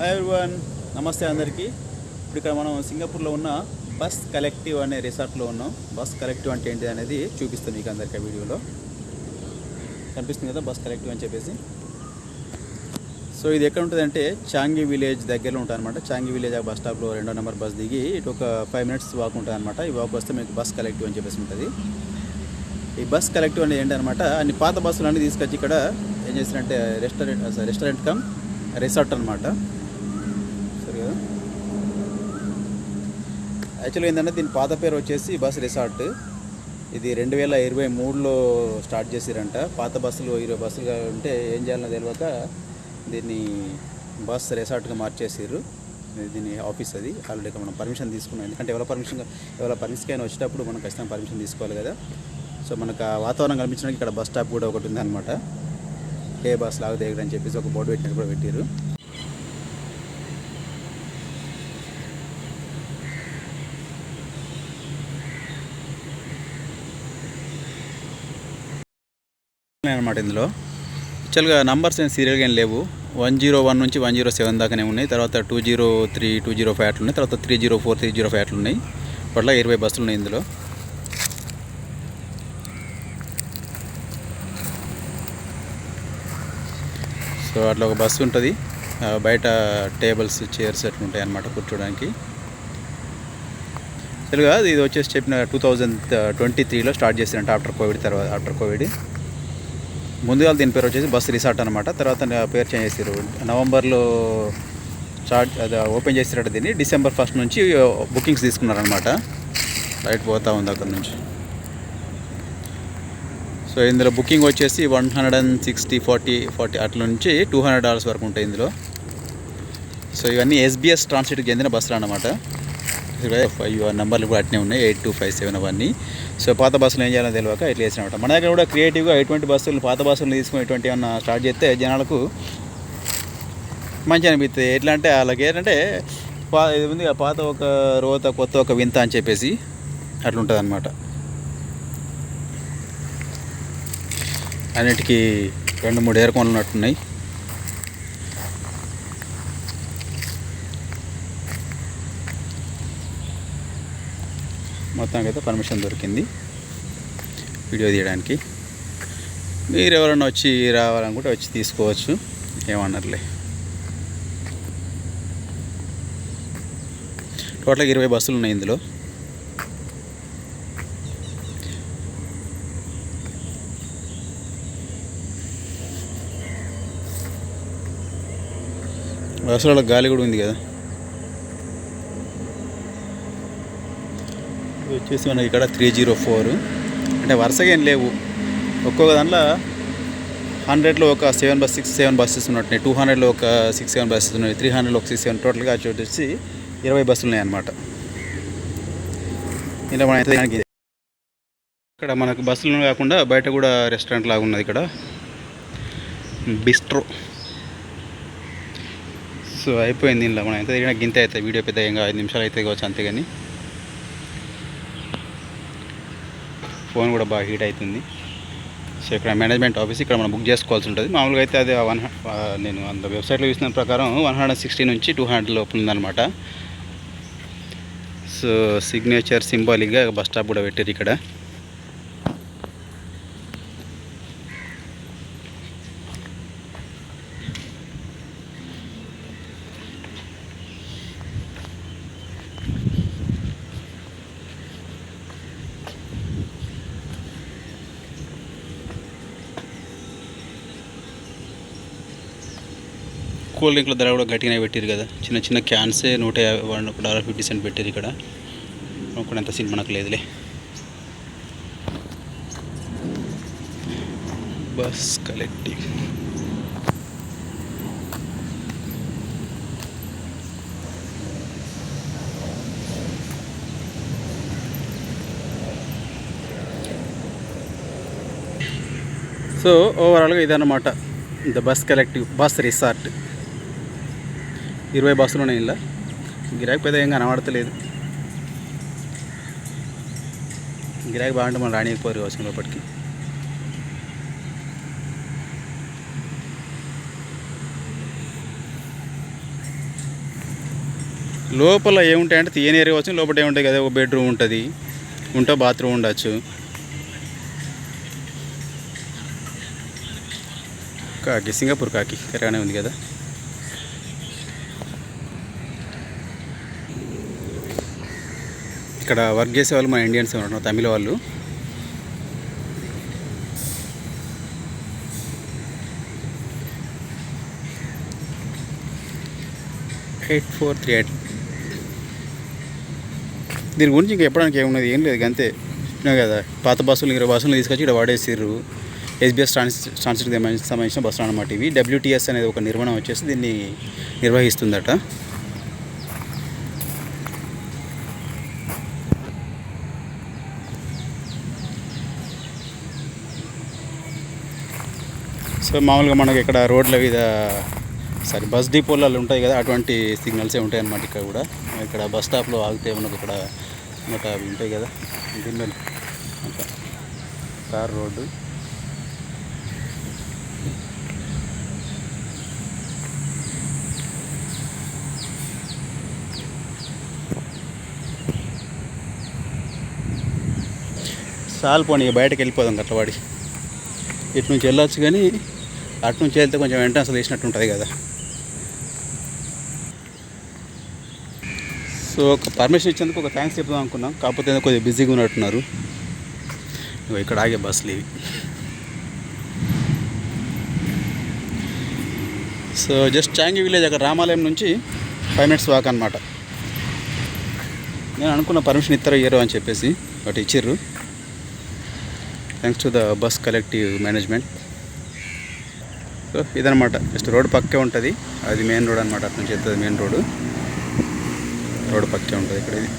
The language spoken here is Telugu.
హాయ్ ఎవ్రీవన్ నమస్తే అందరికీ. ఇప్పుడు ఇక్కడ మనం సింగపూర్లో ఉన్న బస్ కలెక్టివ్ అనే రిసార్ట్లో ఉన్నాం. బస్ కలెక్టివ్ అంటే ఏంటి అనేది చూపిస్తాను మీకు అందరికీ వీడియోలో. కనిపిస్తుంది కదా బస్ కలెక్టివ్ అని చెప్పేసి. సో ఇది ఎక్కడ ఉంటుందంటే చాంగి విలేజ్ దగ్గరలో ఉంటుంది అనమాట చాంగి విలేజ్ ఆ బస్ స్టాప్లో రెండో నెంబర్ బస్ దిగి ఇటు ఒక ఫైవ్ మినిట్స్ వాక్ ఉంటుంది అనమాట ఈ వాక్ వస్తే మీకు బస్ కలెక్టివ్ అని చెప్పేసి ఉంటుంది. ఈ బస్ కలెక్టివ్ అనేది ఏంటనమాట అన్ని పాత బస్సులు అన్నీ తీసుకొచ్చి ఇక్కడ ఏం చేసినట్టే రెస్టారెంట్ రెస్టారెంట్ కమ్ రిసార్ట్ అనమాట సరే కదా యాక్చువల్గా ఏంటంటే దీని పాత పేరు వచ్చేసి బస్ రిసార్ట్. ఇది రెండు వేల ఇరవై మూడులో స్టార్ట్ చేసిరంట. పాత బస్సులు ఇరవై బస్సులు ఉంటే ఏం చేయాలో తెలియక దీన్ని బస్ రిసార్ట్గా మార్చేసారు దీని ఆఫీస్ అది. ఆల్రెడీ మనం పర్మిషన్ తీసుకున్నాం. ఎందుకంటే ఎవరి పర్మిషన్ ఎవరి పర్మిషన్ అయినా వచ్చేటప్పుడు మనం ఖచ్చితంగా పర్మిషన్ తీసుకోవాలి కదా. సో మనకు ఆ వాతావరణం కనిపించడానికి ఇక్కడ బస్ స్టాప్ కూడా ఒకటి ఉంది అనమాట ఏ బస్ లాగా దిగడం అని చెప్పేసి ఒక బోర్డు పెట్టినట్టు కూడా పెట్టారు అనమాట ఇందులో. యాక్చువల్గా నంబర్స్ ఏం సీరియల్గా ఏం లేవు. వన్ జీరో వన్ నుంచి వన్ జీరో సెవెన్ దాకానే ఉన్నాయి. తర్వాత two zero three two zero five అట్లున్నాయి. తర్వాత three zero four three zero five అట్లున్నాయి. ఉన్నాయి ఇరవై బస్సులు ఉన్నాయి ఇందులో. సో అట్లా ఒక బస్సు ఉంటుంది. బయట టేబుల్స్ చైర్స్ అట్లా ఉంటాయి అన్నమాట కూర్చోడానికి. తెలుగా ఇది వచ్చేసి చెప్పిన టూ థౌజండ్ ట్వంటీ త్రీలో స్టార్ట్ చేసినట్టు ఆఫ్టర్ కోవిడ్ తర్వాత ఆఫ్టర్ కోవిడ్ ముందుగా దీని పేరు వచ్చేసి బస్ రిసార్ట్ అనమాట తర్వాత పేరు చేంజ్ చేసారు నవంబర్లో స్టార్ట్ ఓపెన్ చేసినట్టు దీన్ని. డిసెంబర్ ఫస్ట్ నుంచి బుకింగ్స్ తీసుకున్నారనమాట లైట్ పోతూ ఉంది అక్కడ నుంచి. సో ఇందులో బుకింగ్ వచ్చేసి one hundred and sixty forty forty అట్ల నుంచి టూ హండ్రెడ్ డాలర్స్ వరకు ఉంటాయి ఇందులో. సో ఇవన్నీ ఎస్బీఎస్ ట్రాన్స్పోర్ట్కి చెందిన బస్సులు అనమాట ఫైవ్ నెంబర్లు కూడా అట్నే ఉన్నాయి. ఎయిట్ టూ ఫైవ్ సెవెన్ అవన్నీ. సో పాత బస్సులు ఏం చేయాలో తెలియక ఇట్లా చేసినమాట. మన దగ్గర కూడా క్రియేటివ్గా ఎటువంటి బస్సులు పాత బస్సులు తీసుకుని ఎటువంటి ఏమన్నా స్టార్ట్ చేస్తే జనాలకు మంచి అనిపిస్తుంది ఎట్లా అంటే వాళ్ళకి ఏంటంటే పా ఇది ఉంది పాత ఒక రోత కొత్త ఒక వింత అని చెప్పేసి అట్లా ఉంటుంది అనమాట అన్నిటికీ రెండు మూడు ఏర్కొనలు ఉన్నట్టున్నాయి. మొత్తానికి అయితే పర్మిషన్ దొరికింది. వీడియో తీయడానికి. మీరు ఎవరైనా వచ్చి రావాలనుకుంటే వచ్చి తీసుకోవచ్చు. ఏమన్నారులే టోటల్గా ఇరవై బస్సులు ఉన్నాయి ఇందులో. బస్సులలో గాలి కూడా ఉంది కదా. చూసి మనకి ఇక్కడ త్రీ జీరో ఫోర్ అంటే వరుసగా ఏం లేవు. ఒక్కొక్క దాంట్లో హండ్రెడ్లో ఒక seven bus six seven buses ఉన్నట్టున్నాయి. టూ హండ్రెడ్లో ఒక సిక్స్ సెవెన్ బస్సెస్ ఉన్నాయి త్రీ హండ్రెడ్లో ఒక సిక్స్ సెవెన్ టోటల్గా వచ్చేసి ఇరవై బస్సులు ఉన్నాయి అన్నమాట. ఇలా మన అయితే ఇక్కడ మనకు బస్సులు కాకుండా బయట కూడా రెస్టారెంట్ లాగా ఉన్నది ఇక్కడ. బిస్ట్రో సో అయిపోయింది ఇంట్లో మనం ఎంత తిరిగినా గింత అవుతుంది వీడియో పెద్ద ఇంకా ఐదు నిమిషాలు అయితే కావచ్చు అంతేగాని. ఫోన్ కూడా బాగా హీట్ అవుతుంది. సో ఇక్కడ మేనేజ్మెంట్ ఆఫీస్ ఇక్కడ మనం బుక్ చేసుకోవాల్సి ఉంటుంది. మామూలుగా అయితే అది వన్ నేను అంత వెబ్సైట్లో చూసిన ప్రకారం వన్ హండ్రెడ్ సిక్స్టీ నుంచి టూ హండ్రెడ్ లోపల ఉందన్నమాట. సో సిగ్నేచర్ సింబాలిక్గా బస్ స్టాప్ కూడా పెట్టారు ఇక్కడ. కూల్ డ్రింక్ల ధర కూడా గట్టిగానే పెట్టారు కదా. చిన్న చిన్న క్యాన్సే నూట యాభై ఒక డాలర్ ఫిఫ్టీ సెంట్ పెట్టారు ఇక్కడ. కొనుక్కునేంత సీన్ మనకు లేదులే. బస్ కలెక్టివ్ సో ఓవరాల్గా ఇదన్నమాట. The bus collective bus resort ఇరవై బస్సులు ఉన్నాయి ఇలా గిరాకీ పెద్ద ఏం కనబడతలేదు. గిరాకీ బాగుంటే మనం రానియకపోరు వచ్చిన లోపలికి లోపల ఏముంటాయంటే తీయని ఏరియా వచ్చి లోపల ఏముంటాయి కదా ఒక బెడ్రూమ్ ఉంటుంది ఉంటే బాత్రూమ్ ఉండొచ్చు. కాకి సింగపూర్ కాకి కరెగానే ఉంది కదా. ఇక్కడ వర్క్ చేసే వాళ్ళు మన ఇండియన్స్ ఉన్నారు తమిళ వాళ్ళు. Eight four three eight. దీని గురించి ఇంకా చెప్పడానికి ఏమున్నది ఏం లేదు అంతే చెప్పినా కదా పాత బస్సులు ఇరవై బస్సులు తీసుకొచ్చి ఇక్కడ వాడేసిర్రు. ఎస్బీఎస్ ట్రాన్స్ ట్రాన్స్పోర్ట్కి సంబంధించిన బస్సులు అనమాట ఇవి. డబ్ల్యూటీఎస్ అనేది ఒక నిర్మాణం వచ్చేసి దీన్ని నిర్వహిస్తుందట. సో మామూలుగా మనకి ఇక్కడ రోడ్ల మీద సారీ బస్ డిపోలలో ఉంటాయి కదా అటువంటి సిగ్నల్సే ఉంటాయి అన్నమాట ఇక్కడ కూడా. ఇక్కడ బస్ స్టాప్లో ఆగితే మనకు ఇక్కడ మనకు అవి ఉంటాయి కదా దీని కార్ రోడ్డు. సాల్ పోనీ ఇక బయటకు వెళ్ళిపోదాం అట్లవాడి ఇటు నుంచి వెళ్ళొచ్చు కానీ అటు నుంచి వెళ్తే కొంచెం ఎంట్రన్స్ వేసినట్టు ఉంటుంది కదా. సో ఒక పర్మిషన్ ఇచ్చేందుకు ఒక థ్యాంక్స్ చెప్దాం అనుకున్నాం. కాకపోతే ఏదో కొద్దిగా బిజీగా ఉన్నట్టున్నారు. ఇగో ఇక్కడ ఆగే బస్సులు ఇవి. సో జస్ట్ చాంగి విలేజ్ అక్కడ రామాలయం నుంచి ఫైవ్ మినిట్స్ వాక్ అనమాట నేను అనుకున్న పర్మిషన్ ఇస్తారో ఇయ్యరు అని చెప్పేసి బట్ ఇచ్చిర్రు. Thanks to the bus collective management so ఇదనమాట జస్ట్ రోడ్ పక్కే ఉంటుంది. అది మెయిన్ రోడ్ అనమాట అటు నుంచి వెళ్తుంది మెయిన్ రోడ్ రోడ్డు పక్కే ఉంటుంది ఇక్కడ ఇది.